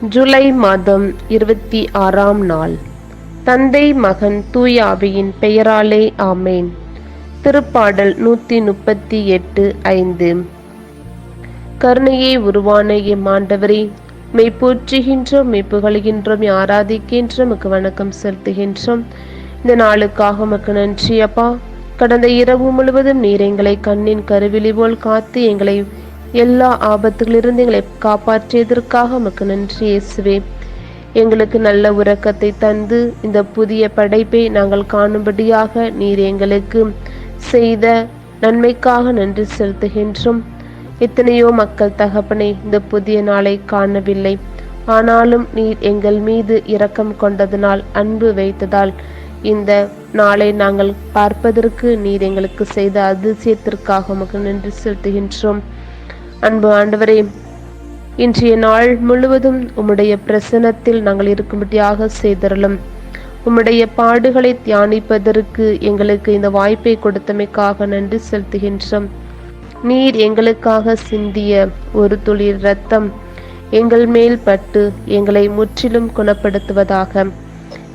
ஜூலை மாதம் இருபத்தி ஆறாம் நாள். தந்தை மகன் தூயாவியின் பெயராலே ஆமேன். திருப்பாடல் நூற்றி முப்பத்தி எட்டு ஐந்து. கருணையை உருவான எம் ஆண்டவரே மெய் போற்றுகின்றோம் மெய் புகழ்கின்றோம் ஆராதிக்கின்றோம் உமக்கு வணக்கம் செலுத்துகின்றோம். இந்த நாளுக்காக உமக்கு நன்றி அப்பா. கடந்த இரவு முழுவதும் நீர் எங்களை கண்ணின் கருவிழி போல் காத்து எங்களை எல்லா ஆபத்துகளிலிருந்து எங்களை காப்பாற்றியதற்காக உமக்கு நன்றி இயேசுவே. எங்களுக்கு நல்ல உறக்கத்தை தந்து இந்த புதிய படைப்பை நாங்கள் காணும்படியாக நீர் எங்களுக்கு செய்த நன்மைக்காக நன்றி செலுத்துகின்றோம். எத்தனையோ மக்கள் தகப்பனை இந்த புதிய நாளை காணவில்லை. ஆனாலும் நீர் எங்கள் மீது இரக்கம் கொண்டதனால் அன்பு வைத்ததால் இந்த நாளை நாங்கள் பார்ப்பதற்கு நீர் எங்களுக்கு செய்த அதிசயத்திற்காக உமக்கு நன்றி செலுத்துகின்றோம். அன்பு ஆண்டவரே இன்றைய நாள் முழுவதும் உம்முடைய பிரசனத்தில் நாங்கள் இருக்கும்படியாக செய்தரலும். உம்முடைய பாடுகளை தியானிப்பதற்கு எங்களுக்கு இந்த வாய்ப்பை கொடுத்தமைக்காக நன்றி செலுத்துகின்றோம். நீர் எங்களுக்காக சிந்திய ஒரு துளி இரத்தம் எங்கள் மேல் பட்டு எங்களை முற்றிலும் குணப்படுத்துவதாக.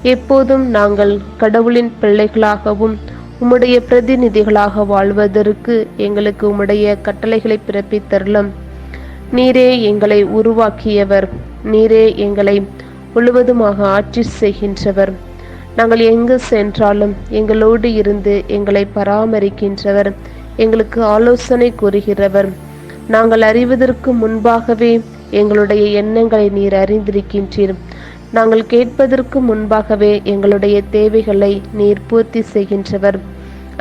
எப்போதும் நாங்கள் கடவுளின் பிள்ளைகளாகவும் உம்முடைய பிரதிநிதிகளாக வாழ்வதற்கு எங்களுக்கு உம்முடைய கட்டளைகளை பிறப்பித்தருளும் நீரே எங்களை உருவாக்கியவர். நீரே எங்களை முழுவதுமாக ஆட்சி செய்கின்றவர். நாங்கள் எங்கு சென்றாலும் எங்களோடு இருந்து எங்களை பராமரிக்கின்றவர். எங்களுக்கு ஆலோசனை கூறுகிறவர். நாங்கள் அறிவதற்கு முன்பாகவே எங்களுடைய எண்ணங்களை நீர் அறிந்திருக்கின்றீர். நாங்கள் கேட்பதற்கு முன்பாகவே எங்களுடைய தேவைகளை நீர் பூர்த்தி செய்கின்றவர்.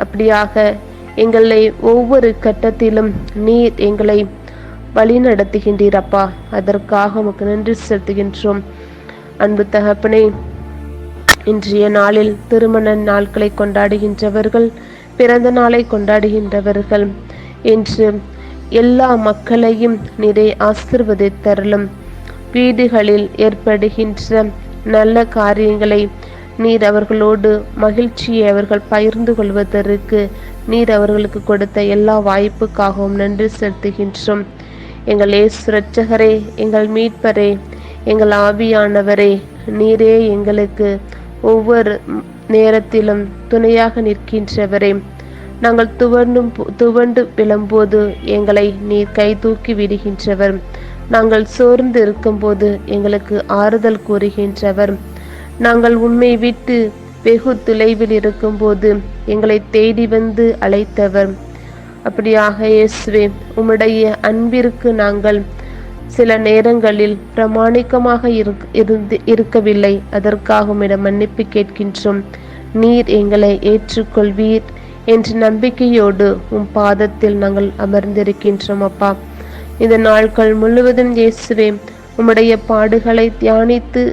அப்படியாக எங்களை ஒவ்வொரு கட்டத்திலும் நீர் எங்களை வழி நடத்துகின்றீர் அப்பா அதற்காக உமக்கு நன்றி செலுத்துகின்றோம். அன்பு தகப்பனே இன்றைய நாளில் திருமண நாட்களை கொண்டாடுகின்றவர்கள் பிறந்த நாளை கொண்டாடுகின்றவர்கள் என்று எல்லா மக்களையும் நிறை ஆசிர்வதித்தருளும். வீடுகளில் ஏற்படுகின்ற நல்ல காரியங்களை நீர் அவர்களோடு மகிழ்ச்சியை அவர்கள் பகிர்ந்து கொள்வதற்கு நீர் அவர்களுக்கு கொடுத்த எல்லா வாய்ப்புக்காகவும் நன்றி செலுத்துகின்றோம். எங்கள் ஏசு ரட்சகரே எங்கள் மீட்பரே எங்கள் ஆவியானவரே நீரே எங்களுக்கு ஒவ்வொரு நேரத்திலும் துணையாக நிற்கின்றவரே. நாங்கள் துவண்டும் துவண்டு விழும்போது எங்களை நீர் கை தூக்கி விடுகின்றவர். நாங்கள் சோர்ந்து இருக்கும்போது எங்களுக்கு ஆறுதல் கூறுகின்றவர். நாங்கள் உண்மை விட்டு வெகு தொலைவில் இருக்கும்போது எங்களை தேடி வந்து அழைத்தவர். அப்படியாக இயேசுவே உம்முடைய அன்பிற்கு நாங்கள் சில நேரங்களில் பிரமாணிக்கமாக இருந்து இருக்கவில்லை. அதற்காக உம்மிடம் மன்னிப்பு கேட்கின்றோம். நீர் எங்களை ஏற்றுக்கொள்வீர் என்ற நம்பிக்கையோடு உம் பாதத்தில் நாங்கள் அமர்ந்திருக்கின்றோம் அப்பா. இந்த நாட்கள் முழுவதும் இயேசுவே உம்முடைய பாடுகளை தியானித்து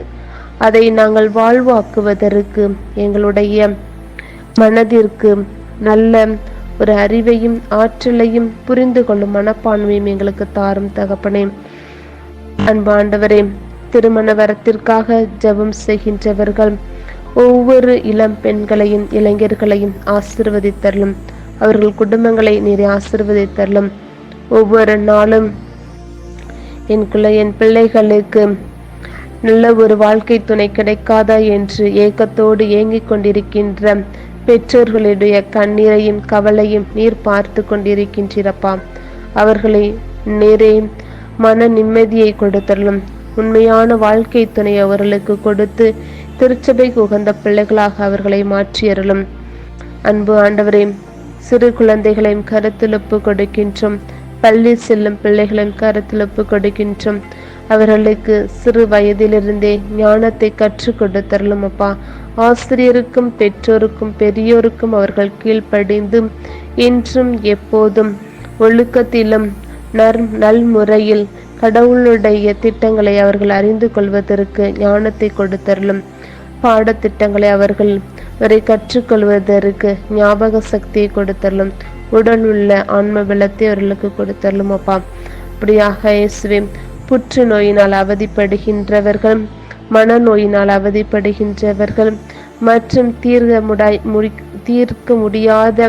அதை நாங்கள் வாழ்வாக்குவதற்கு எங்களுடைய மனதிற்கு நல்ல ஒரு அறிவையும் ஆற்றலையும் புரிந்து கொள்ளும் மனப்பான்மையும் எங்களுக்கு தாரும் தகப்பனே. அன்பாண்டவரே திருமண வரத்திற்காக ஜெபம் செய்கின்றவர்கள் ஒவ்வொரு இளம் பெண்களையும் இளைஞர்களையும் ஆசிர்வதித்தரலும் அவர்கள் குடும்பங்களை நீரை ஆசிர்வதித்தரலும் ஒவ்வொரு நாளும் என்குள்ள என் பிள்ளைகளுக்கு நல்ல ஒரு வாழ்க்கை துணை கிடைக்காதா என்று ஏக்கத்தோடு ஏங்கிக் கொண்டிருக்கின்ற பெற்றோர்களுடைய கண்ணீரையும் கவலையும் நீர் பார்த்து கொண்டிருக்கின்றப்பா அவர்களை நேரே மன நிம்மதியை கொடுத்தரலும் உண்மையான வாழ்க்கை துணை அவர்களுக்கு கொடுத்து திருச்சபைக்கு உகந்த பிள்ளைகளாக அவர்களை மாற்றியறலும் அன்பு ஆண்டவரே சிறு குழந்தைகளையும் கருத்துலப்பு கொடுக்கின்றோம். பள்ளி செல்லும் பிள்ளைகளின் கருத்துலப்பு கொடுக்கின்றோம். அவர்களுக்கு சிறு வயதிலிருந்தே ஞானத்தை கற்றுக் கொடுத்தரலும் அப்பா. ஆசிரியருக்கும் பெற்றோருக்கும் பெரியோருக்கும் அவர்கள் கீழ்ப்படிந்து இன்றும் எப்போதும் ஒழுக்கத்திலும் நர் நல்முறையில் கடவுளுடைய திட்டங்களை அவர்கள் அறிந்து கொள்வதற்கு ஞானத்தை கொடுத்தரலும் பாடத்திட்டங்களை அவர்கள் வரை கற்றுக்கொள்வதற்கு ஞாபக சக்தியை கொடுத்தரலும் உடல் உள்ள ஆன்ம பலத்தை அவர்களுக்கு கொடுத்தரலும் அப்பா அப்படியாக இயேசுவே புற்றுநோயினால் அவதிப்படுகின்றவர்கள் மனநோயினால் அவதிப்படுகின்றவர்கள் மற்றும் தீர்க்க முடாய் முடி தீர்க்க முடியாத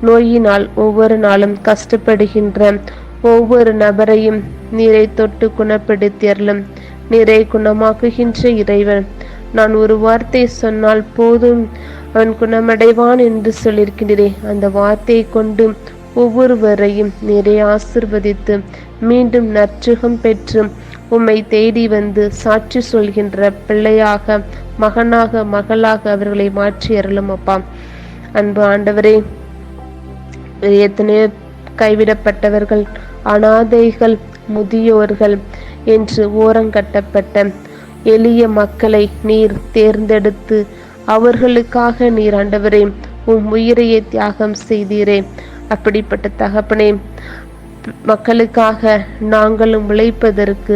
நோயினால் ஒவ்வொரு நாளும் கஷ்டப்படுகின்ற ஒவ்வொரு நபரையும் நீரை தொட்டு குணப்படுத்தியர்களும் நீரை குணமாக்குகின்ற இறைவன் நான் ஒரு வார்த்தை சொன்னால் போதும் அவன் குணமடைவான் என்று சொல்லியிருக்கின்றே அந்த வார்த்தையை கொண்டு ஒவ்வொருவரையும் நிறைய ஆசிர்வதித்து மீண்டும் நற்சுகம் பெற்று உம்மை தேடி வந்து சாட்சி சொல்கின்ற பிள்ளையாக மகனாக மகளாக அவர்களை மாற்றி அருளும் அப்பா. அன்பு ஆண்டவரே எத்தனையோ கைவிடப்பட்டவர்கள் அனாதைகள் முதியோர்கள் என்று ஓரங்கட்டப்பட்ட எளிய மக்களை நீர் தேர்ந்தெடுத்து அவர்களுக்காக நீர் ஆண்டவரே உம் உயிரையே தியாகம் செய்தீரே. அப்படிப்பட்ட தகப்பனே மக்களுக்காக நாங்களும் உழைப்பதற்கு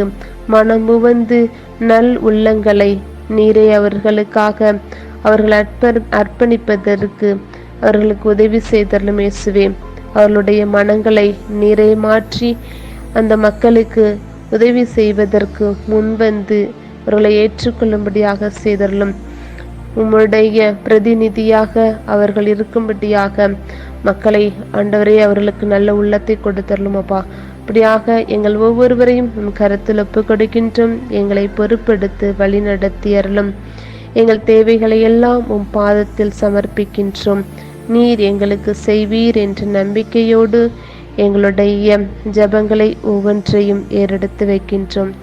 மனமுவந்து நல் உள்ளங்களை நீரை அவர்களுக்காக அவர்கள் அர்ப்ப அர்ப்பணிப்பதற்கு அவர்களுக்கு உதவி செய்தலும் இயேசுவே. அவர்களுடைய மனங்களை நீரை மாற்றி அந்த மக்களுக்கு உதவி செய்வதற்கு முன்வந்து அவர்களை ஏற்றுக்கொள்ளும்படியாக செய்தரலும் உம்முடைய பிரதிநிதியாக அவர்கள் இருக்கும்படியாக மக்களை ஆண்டவரே அவர்களுக்கு நல்ல உள்ளத்தை கொடுத்தரலும் அப்பா அப்படியாக எங்கள் ஒவ்வொருவரையும் உன் கருத்தில் ஒப்பு கொடுக்கின்றோம் எங்களை பொறுப்பெடுத்து வழி எங்கள் தேவைகளை எல்லாம் உம் பாதத்தில் சமர்ப்பிக்கின்றோம். நீர் எங்களுக்கு செய்வீர் என்ற நம்பிக்கையோடு எங்களுடைய ஜபங்களை ஒவ்வொன்றையும் ஏறெடுத்து வைக்கின்றோம்.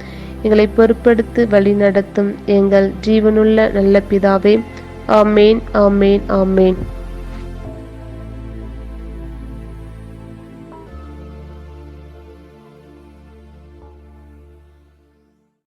எங்களை பொறுப்படுத்து வழி நடத்தும் எங்கள் ஜீவனுள்ள நல்ல பிதாவே. ஆமேன் ஆமேன் ஆமேன்.